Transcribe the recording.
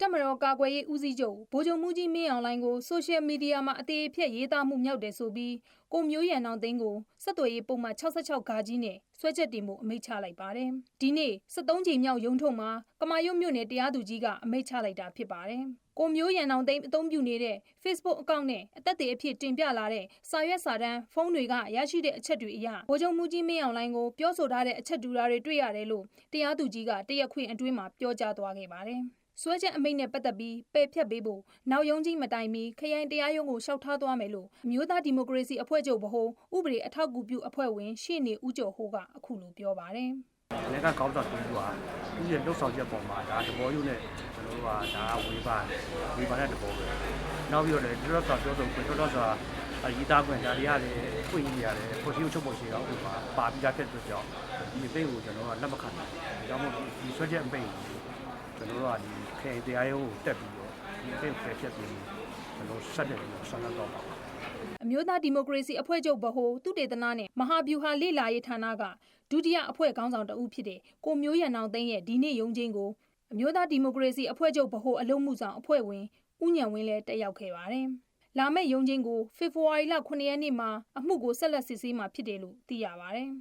တက်မတော်ကာကွယ်ရေးဦးစီးချုပ်ဗိုလ်ချုပ်မှုကြီးမင်းအောင်လှိုင်ကိုဆိုရှယ်မီဒီယာမှာအသေးအဖြတ်ရေးသားမှုမြောက်တယ်ဆိုပြီးကိုမျိုးရန်အောင်သိန်းကိုဆက်သွယ်ရေးပုံမှန်66ဂါကြီးနဲ့ဆွဲချက်တင်မှုအမိန့်ချလိုက်ပါတယ်။ဒီနေ့73ချိန်မြောက်ရုံးထုတ်မှာကမာရွတ်မြို့နယ်တရားသူကြီးကအမိန့်ချလိုက်တာဖြစ်ပါတယ်။ကိုမျိုးရန်အောင်သိန်းအသုံးပြုနေတဲ့ Facebook အကောင့်နဲ့အသက်တွေအဖြစ်တင်ပြလာတဲ့စာရွက်စာတမ်းဖုန်းတွေကရရှိတဲ့အချက်တွေအရဗိုလ်ချုပ်မှုကြီးမင်းအောင်လှိုင်ကိုပြောဆိုထားတဲ့အချက်တူတာတွေတွေ့ရတယ်လို့တရားသူကြီးကတရားခွင်အတွင်းမှာပြောကြားသွားခဲ့ပါတယ်။ ဆွဲချက်အမိန့်နဲ့ပတ်သက်ပြီးပယ်ဖြတ်ပေးဖို့နောက်ယုံကြီးမတိုင်မီခရိုင်တရားရုံးကိုလျှောက်ထားသွားမယ်လို့အမျိုးသားဒီမိုကရေစီအဖွဲ့ချုပ်ဗဟိုဥပဒေအထောက်အကူပြုအဖွဲ့ဝင်ရှေ့နေဦးကျော်ဟိုးကအခုလိုပြောပါတယ်။လည်းကကောင်းဆောင်တူကသူရဲ့လှုပ်ဆောင်ချက်ပေါ်မှာဒါသဘောယူနဲ့ကျွန်တော်တို့ကဒါဝေပါဝေပါတဲ့သဘောပဲ။နောက်ပြီးတော့လည်းဒီတော့ဆိုပြောဆိုခွင့်တော်တော်ဆိုတာအရေးသားခွင့်ဒါတွေကလည်းခွင့်ရရတယ်ကိုရှိချုပ်ဖို့ရှိတော့ဥပမာပါပြီးသားဖြစ်တဲ့ကြောင့်ဒီသိကိုကျွန်တော်ကလက်မခံဘူး။ဒါကြောင့်မို့ဒီဆွဲချက်အမိန့် ကျွန်တော်တို့ကဒီခေတရားရုံးကိုတက်ပြီးတော့ဒီသိကိုဖယ်ဖြတ်ပြီးကျွန်တော်ဆက်တယ်လို့ဆန္ဒတော့ပါပါအမျိုးသားဒီမိုကရေစီအဖွဲ့ချုပ်ဗဟိုသူတေသနာနဲ့မဟာဗျူဟာလေ့လာရေးဌာနကဒုတိယအဖွဲ့ခေါင်းဆောင်တဦးဖြစ်တဲ့ကိုမျိုးရန်အောင်သိန်းရဲ့ဒီနေ့ရုံးချင်းကိုအမျိုးသားဒီမိုကရေစီအဖွဲ့ချုပ်ဗဟိုအလုံးမှုဆောင်အဖွဲ့ဝင်ဦးညံဝင်းလည်းတက်ရောက်ခဲ့ပါတယ်လာမယ့်ရုံးချင်းကိုဖေဖော်ဝါရီလ9ရက်နေ့မှာအမှုကိုဆက်လက်စစ်ဆေးမှာဖြစ်တယ်လို့သိရပါတယ်